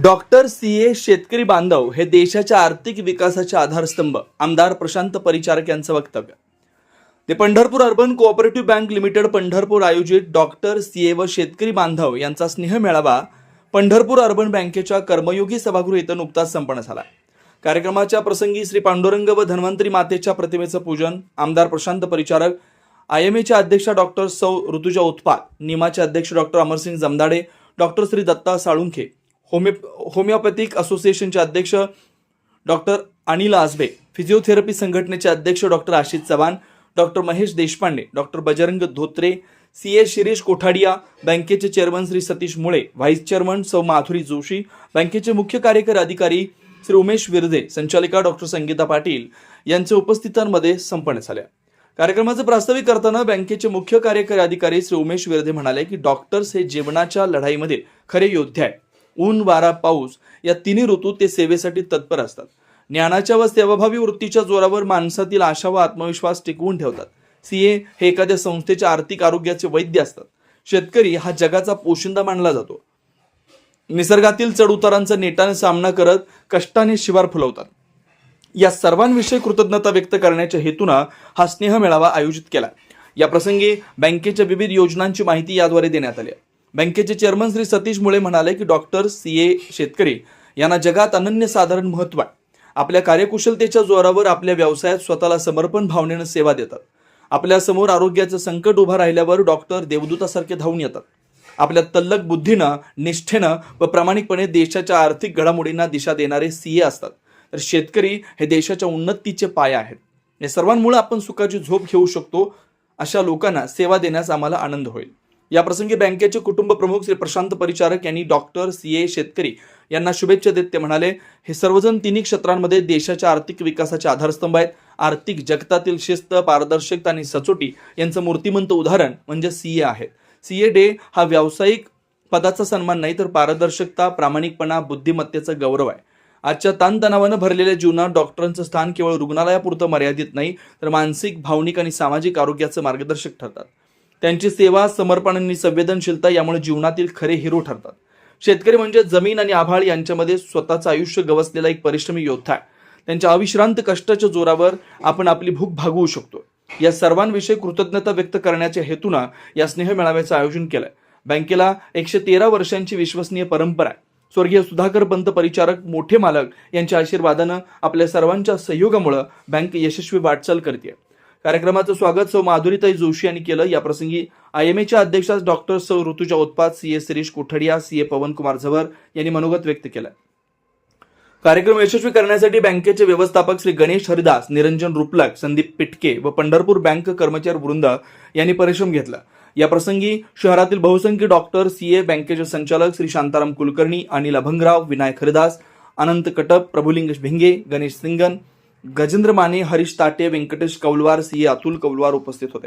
Doctor C ए शेतकरी बांधव हे देशाच्या आर्थिक विकासाचे आधारस्तंभ. आमदार प्रशांत परिचारक यांचं वक्तव्य. ते Pandharpur urban cooperative bank limited Pandharpur आयोजित डॉक्टर सी ए व शेतकरी बांधव यांचा स्नेह मेळावा पंढरपूर अर्बन बँकेच्या कर्मयोगी सभागृह इथं नुकताच संपन्न झाला. कार्यक्रमाच्या प्रसंगी श्री पांडुरंग व धन्वंतरी मातेच्या प्रतिमेचं पूजन आमदार प्रशांत परिचारक आय एम एच्या अध्यक्षा डॉक्टर सौ ऋतुजा उत्पात निमाचे अध्यक्ष doctor Amarsingh Jamdade doctor Shri Datta Salunkhe homeo homeopathic असोसिएशनचे अध्यक्ष डॉक्टर अनिल आसबे फिजिओथेरपी संघटनेचे अध्यक्ष doctor Ashish Chavan doctor Mahesh Deshpande doctor Bajrang Dhotre C A Shirish Kothadia बँकेचे चेअरमन श्री सतीश मुळे व्हाईस चेअरमन सौ माधुरी जोशी बँकेचे मुख्य कार्यकारी अधिकारी श्री उमेश विरदे संचालिका डॉक्टर संगीता पाटील यांच्या उपस्थितांमध्ये संपन्न झाल्या कार्यक्रमाचं प्रास्ताविक करताना बँकेचे मुख्य कार्यकारी अधिकारी श्री उमेश विरदे म्हणाले की डॉक्टर्स हे जीवनाच्या लढाईमध्ये खरे योद्धे आहे ऊन वारा पाऊस या तिन्ही ऋतू ते सेवेसाठी तत्पर असतात. ज्ञानाच्या व सेवाभावी वृत्तीच्या जोरावर माणसातील आशा व आत्मविश्वास टिकवून ठेवतात. सीए हे एखाद्या संस्थेच्या आर्थिक आरोग्याचे वैद्य असतात. शेतकरी हा जगाचा पोशिंदा मानला जातो. निसर्गातील चढउतारांचा नेटाने सामना करत कष्टाने शिवार फुलवतात. या सर्वांविषयी कृतज्ञता व्यक्त करण्याच्या हेतूनं हा स्नेह मेळावा आयोजित केला. या प्रसंगी बँकेच्या विविध योजनांची माहिती याद्वारे देण्यात आली. बँकेचे चेअरमन श्री सतीश मुळे म्हणाले की डॉक्टर सी ए शेतकरी यांना जगात अनन्यसाधारण महत्त्व आहे. आपल्या कार्यकुशलतेच्या जोरावर आपल्या व्यवसायात स्वतःला समर्पण भावनेनं सेवा देतात. आपल्यासमोर आरोग्याचं संकट उभं राहिल्यावर डॉक्टर देवदूतासारखे धावून येतात. आपल्या तल्लक बुद्धीनं निष्ठेनं व प्रामाणिकपणे देशाच्या आर्थिक घडामोडींना दिशा देणारे सीए असतात. तर शेतकरी हे देशाच्या उन्नतीचे पाय आहेत. या सर्वांमुळे आपण सुखाची झोप घेऊ शकतो अशा लोकांना सेवा देण्यास आम्हाला आनंद होईल. याप्रसंगी बँकेचे कुटुंब प्रमुख श्री प्रशांत परिचारक यांनी डॉक्टर सी ए शेतकरी यांना शुभेच्छा देत ते म्हणाले हे सर्वजण तिन्ही क्षेत्रांमध्ये देशाच्या आर्थिक विकासाचे आधारस्तंभ आहेत. आर्थिक जगतातील शिस्त पारदर्शकता आणि सचोटी यांचं मूर्तिमंत उदाहरण म्हणजे सीए सी सीए डे हा व्यावसायिक पदाचा सन्मान नाही तर पारदर्शकता प्रामाणिकपणा बुद्धिमत्तेचा गौरव आहे. आजच्या ताणतणावानं भरलेल्या जीवनात डॉक्टरांचं स्थान केवळ रुग्णालयापुरतं मर्यादित नाही तर मानसिक भावनिक आणि सामाजिक आरोग्याचं मार्गदर्शक ठरतात. त्यांची सेवा समर्पण आणि संवेदनशीलता यामुळे जीवनातील खरे हिरो ठरतात. शेतकरी म्हणजे जमीन आणि आभाळ यांच्यामध्ये स्वतःचं आयुष्य गवसलेला एक परिश्रमी योद्धा आहे. त्यांच्या अविश्रांत कष्टाच्या जोरावर आपण आपली भूक भागवू शकतो. या सर्वांविषयी कृतज्ञता व्यक्त करण्याच्या हेतूनं या स्नेह मेळाव्याचं आयोजन केलंय. बँकेला एकशे तेरा वर्षांची विश्वसनीय परंपरा आहे. स्वर्गीय सुधाकर पंत परिचारक मोठे मालक यांच्या आशीर्वादानं आपल्या सर्वांच्या सहयोगामुळे बँक यशस्वी वाटचाल करते कार्यक्रमाचं स्वागत सौ माधुरीताई जोशी यांनी केलं. याप्रसंगी आय एम एच्या अध्यक्षा डॉक्टर सौ Rutuja Utpat C A Shirish Kothadia C A Pavankumar Zawar यांनी मनोगत व्यक्त केलं. कार्यक्रम यशस्वी करण्यासाठी बँकेचे व्यवस्थापक श्री गणेश हरिदास निरंजन रुपलक संदीप पिटके व पंढरपूर बँक कर्मचारी वृंद यांनी परिश्रम घेतला. या प्रसंगी शहरातील बहुसंख्य डॉक्टर सी ए बँकेचे संचालक श्री शांताराम कुलकर्णी अनिल अभंगराव विनायक हरिदास अनंत कटप प्रभुलिंग भिंगे गणेश सिंगन गजेंद्र माने हरीश ताटे व्यंकटेश कौलवार सी ए अतुल कौलवार उपस्थित होते.